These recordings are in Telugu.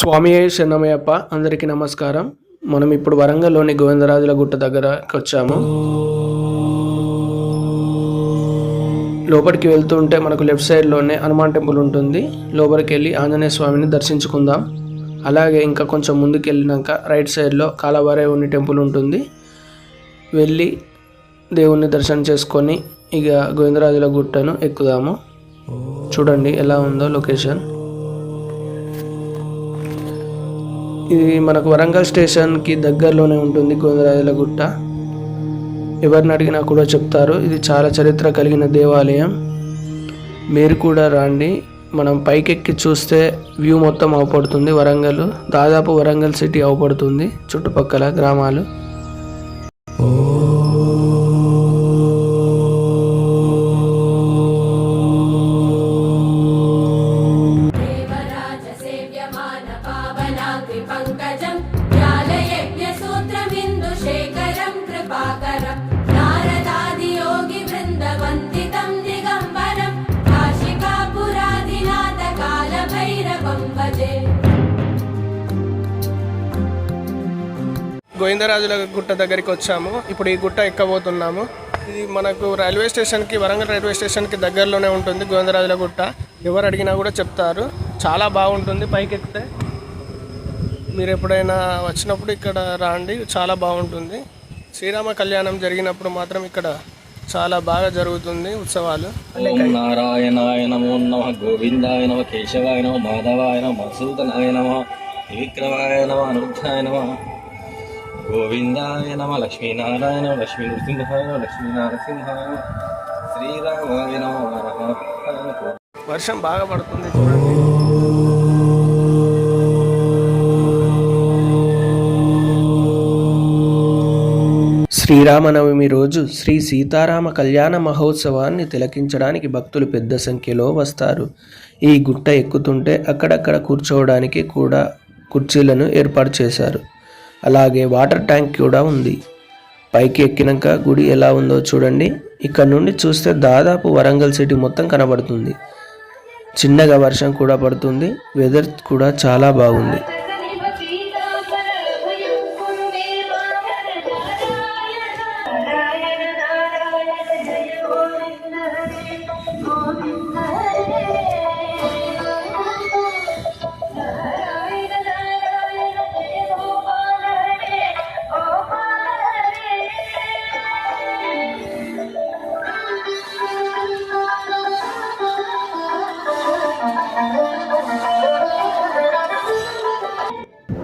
స్వామి శరణమయ్యప్ప అందరికీ నమస్కారం. మనం ఇప్పుడు వరంగల్లోని గోవిందరాజుల గుట్ట దగ్గరకు వచ్చాము. లోపలికి వెళ్తుంటే మనకు లెఫ్ట్ సైడ్లోనే హనుమాన్ టెంపుల్ ఉంటుంది. లోపలికి వెళ్ళి ఆంజనేయ స్వామిని దర్శించుకుందాం. అలాగే ఇంకా కొంచెం ముందుకు వెళ్ళినాక రైట్ సైడ్లో కాలభైరవుని టెంపుల్ ఉంటుంది. వెళ్ళి దేవుణ్ణి దర్శనం చేసుకొని ఇక గోవిందరాజుల గుట్టను ఎక్కుదాము. చూడండి ఎలా ఉందో లొకేషన్. ఇది మనకు వరంగల్ స్టేషన్కి దగ్గరలోనే ఉంటుంది గోవిందరాజుల గుట్ట ఎవరిని అడిగినా కూడా చెప్తారు. ఇది చాలా చరిత్ర కలిగిన దేవాలయం. మీరు కూడా రండి. మనం పైకెక్కి చూస్తే వ్యూ మొత్తం అవపడుతుంది వరంగల్. దాదాపు వరంగల్ సిటీ అవపడుతుంది. చుట్టుపక్కల గ్రామాలు. గోవిందరాజుల గుట్ట దగ్గరికి వచ్చాము. ఇప్పుడు ఈ గుట్ట ఎక్కబోతున్నాము. ఇది మనకు రైల్వే స్టేషన్కి వరంగల్ రైల్వే స్టేషన్కి దగ్గరలోనే ఉంటుంది గోవిందరాజుల గుట్ట. ఎవరు అడిగినా కూడా చెప్తారు. చాలా బాగుంటుంది పైకి ఎక్కితే మీరు ఎప్పుడైనా వచ్చినప్పుడు ఇక్కడ రాండి. చాలా బాగుంటుంది. శ్రీరామ కళ్యాణం జరిగినప్పుడు మాత్రం ఇక్కడ చాలా బాగా జరుగుతుంది ఉత్సవాలు ఓం నారాయణాయ నమో నమ గోవిందాయ నమ కేశవాయ నమ మాధవాయ నమ మసూదనాయ నమ త్రివిక్రమాయ నమ అనురుద్ధాయ నమ గోవిందాయ నమ లక్ష్మీనారాయణ లక్ష్మీ నృసింహాయ నమ లక్ష్మీ నరసింహాయ శ్రీరామాయ నమ. వర్షం బాగా పడుతుంది చూడండి శ్రీరామనవమి రోజు శ్రీ సీతారామ కళ్యాణ మహోత్సవాన్ని తిలకించడానికి భక్తులు పెద్ద సంఖ్యలో వస్తారు. ఈ గుట్ట ఎక్కుతుంటే అక్కడక్కడ కూర్చోవడానికి కూడా కుర్చీలను ఏర్పాటు చేశారు. అలాగే వాటర్ ట్యాంక్ కూడా ఉంది. పైకి ఎక్కినాక గుడి ఎలా ఉందో చూడండి. ఇక్కడ నుండి చూస్తే దాదాపు వరంగల్ సిటీ మొత్తం కనబడుతుంది. చిన్నగా వర్షం కూడా పడుతుంది. వెదర్ కూడా చాలా బాగుంది.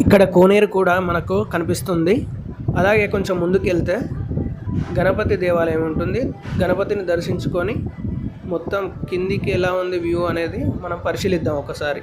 ఇక్కడ కోనేరు కూడా మనకు కనిపిస్తుంది. అలాగే కొంచెం ముందుకు వెళ్తే గణపతి దేవాలయం ఉంటుంది. గణపతిని దర్శించుకొని మొత్తం కిందికి ఎలా ఉంది వ్యూ అనేది మనం పరిశీలిద్దాం ఒకసారి.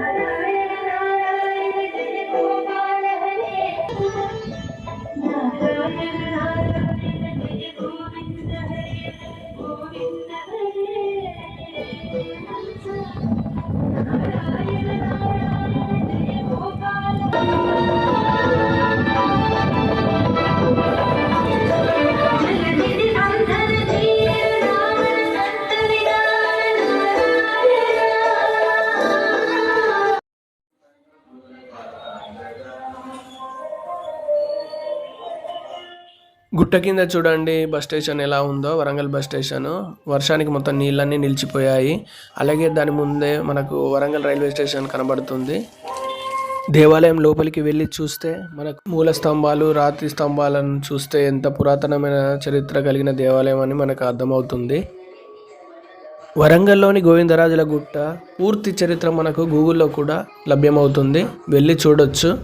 గుట్ట కింద చూడండి బస్ స్టేషన్ ఎలా ఉందో వరంగల్ బస్ స్టేషన్. వర్షానికి మొత్తం నీళ్ళన్నీ నిలిచిపోయాయి. అలాగే దాని ముందే మనకు వరంగల్ రైల్వే స్టేషన్ కనబడుతుంది. దేవాలయం లోపలికి వెళ్ళి చూస్తే మనకు మూల స్తంభాలు రాతి స్తంభాలను చూస్తే ఎంత పురాతనమైన చరిత్ర కలిగిన దేవాలయం అని మనకు అర్థమవుతుంది. వరంగల్లోని గోవిందరాజుల గుట్ట పూర్తి చరిత్ర మనకు గూగుల్లో కూడా లభ్యమవుతుంది. వెళ్ళి చూడొచ్చు.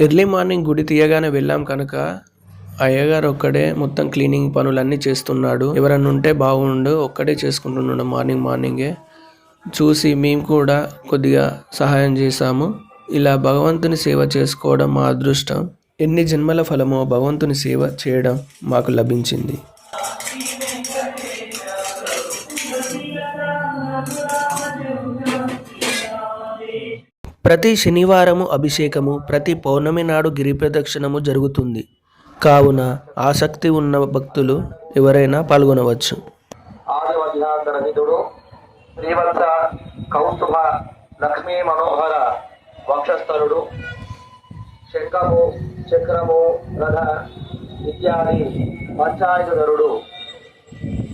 ఎర్లీ మార్నింగ్ గుడి తీయగానే వెళ్ళాం కనుక అయ్యగారు ఒక్కడే మొత్తం క్లీనింగ్ పనులన్నీ చేస్తున్నాడు. ఎవరన్నా ఉంటే బాగుండు ఒక్కడే చేసుకుంటున్నాడు మార్నింగ్ మార్నింగే. చూసి మేము కూడా కొద్దిగా సహాయం చేశాము. ఇలా భగవంతుని సేవ చేసుకోవడం మా అదృష్టం. ఎన్ని జన్మల ఫలమో భగవంతుని సేవ చేయడం మాకు లభించింది. ప్రతి శనివారము అభిషేకము ప్రతి పౌర్ణమి నాడు గిరి ప్రదక్షిణము జరుగుతుంది. కావున ఆసక్తి ఉన్న భక్తులు ఎవరైనా పాల్గొనవచ్చు. శ్రీవత్స కౌస్తుభ లక్ష్మీ మనోహర శంఖము చక్రము రథ ఇత్యాది పంచాయుధరుడు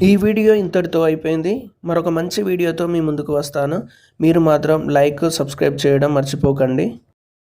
ఈ వీడియో ఇంతటితో అయిపోయింది. మరొక మంచి వీడియోతో మీ ముందుకు వస్తాను. మీరు మాత్రం లైక్ సబ్స్క్రైబ్ చేయడం మర్చిపోకండి.